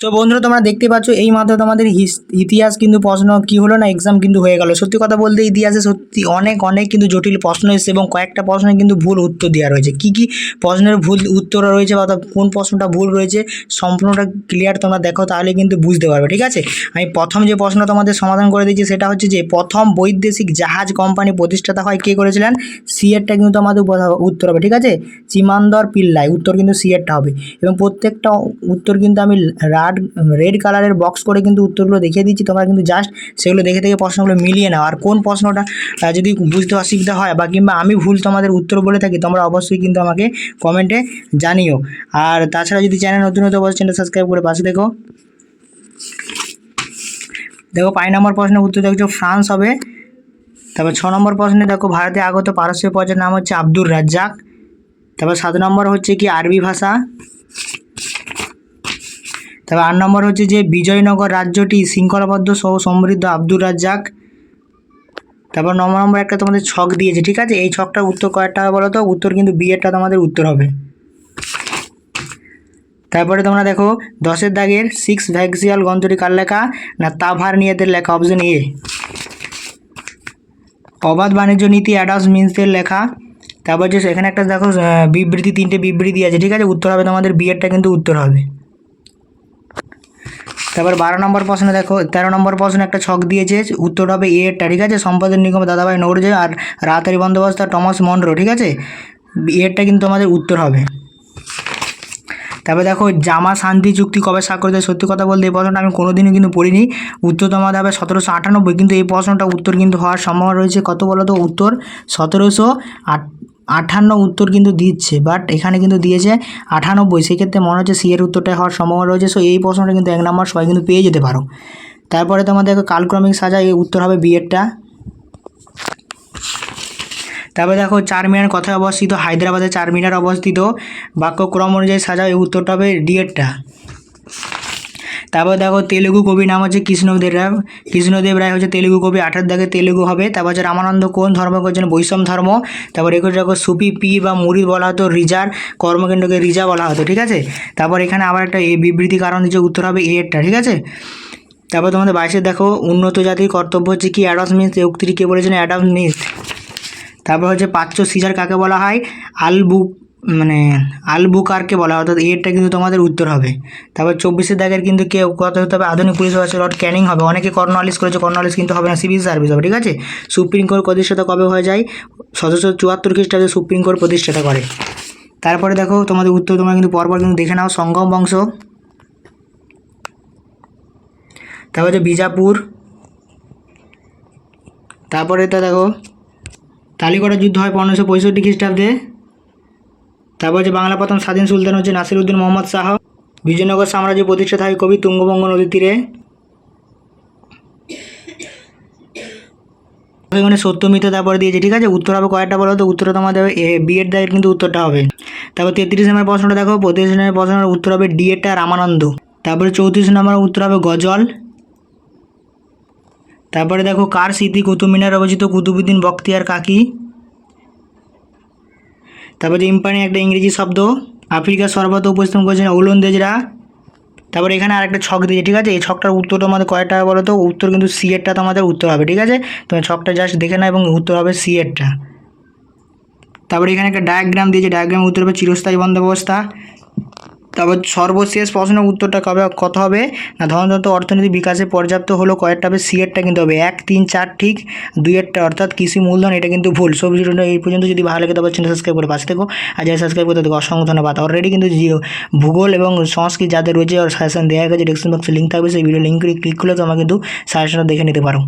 তো বন্ধুরা, তোমরা দেখতে পাচ্ছ, এই মাত্র তোমাদের হিস- ইতিহাস কিন্তু প্রশ্ন কি হলো না এক্সাম কিন্তু হয়ে গেল। সত্যি কথা বলতে ইতিহাসে সত্যি অনেক অনেক কিন্তু জটিল প্রশ্ন এসেছে এবং কয়েকটা প্রশ্নে কিন্তু ভুল উত্তর দেওয়া রয়েছে। কি কি প্রশ্নের ভুল উত্তর রয়েছে বা কোন প্রশ্নটা ভুল রয়েছে সম্পূর্ণটা ক্লিয়ার তোমরা দেখো, তাহলে কিন্তু বুঝতে পারবে, ঠিক আছে? আমি প্রথম যে প্রশ্ন তোমাদের সমাধান করে দিয়েছি, সেটা হচ্ছে যে, প্রথম বৈদেশিক জাহাজ কোম্পানি প্রতিষ্ঠাতা হয় কে করেছিলেন? সিএরটা কিন্তু আমাদের উত্তর হবে, ঠিক আছে? চিমান্দর পিল্লাই, উত্তর কিন্তু সিএরটা হবে। এবং প্রত্যেকটা উত্তর কিন্তু আমি রাড রেড কালারের বক্স করে কিন্তু উত্তরগুলো দেখিয়ে দিচ্ছি। তোমরা কিন্তু জাস্ট সেগুলো দেখে দেখে প্রশ্নগুলো মিলিয়ে নাও। আর কোন প্রশ্নটা যদি বুঝতে অসুবিধা হয় বা কিংবা আমি ভুল তোমাদের উত্তর বলে থাকি, তোমরা অবশ্যই কিন্তু আমাকে কমেন্টে জানিও। আর তাছাড়া যদি চ্যানেল নতুন হতে অবশ্যই চ্যানেল সাবস্ক্রাইব করে পাশে দেখো দেখো, পাঁচ নম্বর প্রশ্নের উত্তর দেখছ, ফ্রান্স হবে। তারপর ছ নম্বর প্রশ্নে দেখো, ভারতে আগত পারস্য পর্যায়ের নাম হচ্ছে আব্দুর রাজ্জাক। তারপর সাত নম্বর হচ্ছে কি আরবি ভাষা? তারপর আট নম্বর হচ্ছে যে বিজয়নগর রাজ্যটি শৃঙ্খলাবদ্ধ সহ সমৃদ্ধ আব্দুর রাজ্জাক। তারপর ন নম্বর একটা তোমাদের ছক দিয়েছে, ঠিক আছে? এই ছকটার উত্তর কয়েকটা হবে বলো তো উত্তর কিন্তু বিয়েরটা তোমাদের উত্তর হবে। তারপরে তোমরা দেখো, দশের দাগের সিক্স ভ্যাক্সিয়াল গ্রন্থটি কার লেখা? না তাভার নিয়েদের লেখা অপশন এ অবাধ বাণিজ্য নীতি অ্যাডাস মিন্সের লেখা। তারপর যে এখানে একটা দেখো বিবৃতি, তিনটে বিবৃতি আছে, ঠিক আছে? উত্তর হবে তোমাদের বিয়েরটা কিন্তু উত্তর হবে। তারপর বারো নম্বর প্রশ্নে দেখো, তেরো নম্বর প্রশ্নে একটা ছক দিয়েছে, উত্তর হবে এ এরটা ঠিক আছে সম্পদের নিগম দাদাভাই নৌরজে আর রাতারি বন্দ্যোপাধ্যায় টমাস মন্ড্রো ঠিক আছে? এরটা কিন্তু আমাদের উত্তর হবে। তারপরে দেখো, জামা শান্তি চুক্তি কবে স্বাক্ষরিত? সত্যি কথা বলতে এই প্রশ্নটা আমি কোনোদিনও কিন্তু পড়িনি। উত্তর তোমাদের হবে সতেরোশো আটানব্বই, কিন্তু এই প্রশ্নটা উত্তর কিন্তু হওয়ার সম্ভাবনা রয়েছে। কত বলো তো উত্তর? সতেরোশো আট আটান্ন উত্তর কিন্তু দিচ্ছে বাট এখানে কিন্তু দিয়েছে আটানব্বই। সেক্ষেত্রে মনে হচ্ছে সি এর উত্তরটা হওয়ার সম্ভাবনা রয়েছে সো এই প্রশ্নটা কিন্তু এক নম্বর সবাই কিন্তু পেয়ে যেতে পারো। তারপরে তোমাদের কালক্রমিক সাজা এই উত্তর হবে বিয়েরটা তারপরে দেখো চারমিনার কথায় অবস্থিত, হায়দ্রাবাদে চারমিনার অবস্থিত, বাক্যক্রম অনুযায়ী সাজা এই উত্তরটা হবে ডিএরটা তারপর দেখো তেলেগু কবি নাম হচ্ছে কৃষ্ণদেব রায়। কৃষ্ণদেব রায় হচ্ছে তেলেগু কবি, আঠার দাগে তেলেগু হবে। তারপর হচ্ছে রামানন্দ কোন ধর্ম করছেন? বৈষম ধর্ম। তারপর একুশ দেখো সুপি, পি বা মুড়ি বলা হতো, রিজার কর্মকেন্দ্রকে রিজা বলা হতো, ঠিক আছে? তারপর এখানে আবার একটা এ বিবৃতি কারণ দিচ্ছে, উত্তর হবে এরটা ঠিক আছে? তারপর তোমাদের বাইশে দেখো, উন্নত জাতির কর্তব্য হচ্ছে কি? অ্যাডাম স্মিথ উক্তিটি কে বলেছেন? অ্যাডাম স্মিথ তারপর হচ্ছে পাচ্য সিজার কাকে বলা হয়? আলবুক মানে আলবুকারকে বলা অর্থাৎ এরটা কিন্তু তোমাদের উত্তর হবে। তারপর চব্বিশের দাগের কিন্তু কে, কত হতে হবে? আধুনিক পুলিশ আছে লর্ড ক্যানিং হবে। অনেকে কর্নওয়ালিস করেছে কর্নওয়ালিস কিন্তু হবে না, সিভিল সার্ভিস হবে, ঠিক আছে? সুপ্রিম কোর্ট প্রতিষ্ঠাতা কবে হয়ে যায়? সতেরোশো চুয়াত্তর খ্রিস্টাব্দে সুপ্রিম কোর্ট প্রতিষ্ঠাতা করে। তারপরে দেখো, তোমাদের উত্তর তোমরা কিন্তু পরপর কিন্তু দেখে নাও, সঙ্গম বংশ। তারপর হচ্ছে বিজাপুর। তারপরে তো দেখো তালিকটা যুদ্ধ হয় পনেরোশো পঁয়ষট্টি খ্রিস্টাব্দে। তারপর যে বাংলা প্রথম স্বাধীন সুলতান হচ্ছে নাসিরউদ্দিন মোহাম্মদ শাহ। বিজয়নগর সাম্রাজ্য প্রতিষ্ঠাতা হয় কবি তুঙ্গবঙ্গ নদীর তীরে। এখানে সত্যমিত তারপরে দিয়েছে, ঠিক আছে? উত্তর হবে কয়েকটা বলো তো উত্তর তোমাদের বিএড দায়ের কিন্তু উত্তরটা হবে। তারপর তেত্রিশ নম্বর প্রশ্নটা দেখো, পঁয়ত্রিশ নম্বর প্রশ্নের উত্তর হবে ডিএডটা রামানন্দ। তারপরে চৌত্রিশ নম্বর উত্তর হবে গজল। তারপরে দেখো, কার স্মৃতি কুতুব মিনার অবস্থিত কুতুবুদ্দিন বখতিয়ার কাকি? তারপরে ইম্পানি একটা ইংরেজি শব্দ আফ্রিকার সর্বত উপস্থাপন করেছেন ওলন্দেজরা। তারপরে এখানে আরেকটা ছক দিয়েছে, ঠিক আছে? এই ছকটার উত্তর তোমাদের কয়টা বলো তো? উত্তর কিন্তু সি এরটা তোমাদের উত্তর হবে, ঠিক আছে? তোমার ছকটা জাস্ট দেখে না এবং উত্তর হবে সি এরটা। তারপরে এখানে একটা ডায়াগ্রাম দিয়েছে ডায়াগ্রাম উত্তর হবে চিরস্থায়ী বন্দোবস্তা তারপর সর্বশেষ প্রশ্নের উত্তরটা কবে, কত হবে? না ধনতন্ত্র অর্থনীতি বিকাশে পর্যাপ্ত হলো কয়েকটা হবে, সি এরটা কিন্তু হবে। এক, তিন, চার, ঠিক? দুই একটা অর্থাৎ কৃষি মূলধন, এটা কিন্তু ভুল। সব এই পর্যন্ত যদি ভালো লাগে, তবে চ্যানেল সাবস্ক্রাইব করে পাশে থেকো। আর যারা সাবস্ক্রাইব করতে অসংখ্য ধন্যবাদ। অলরেডি কিন্তু ভূগোল এবং সংস্কৃত যাদের রয়েছে সাজেশন দেওয়া গেছে ডিসক্রিপশন বক্সে লিঙ্ক থাকবে, সেই ভিডিও লিঙ্ক ক্লিক করলে তোমরা কিন্তু সাজেশনটা দেখে নিতে পারো।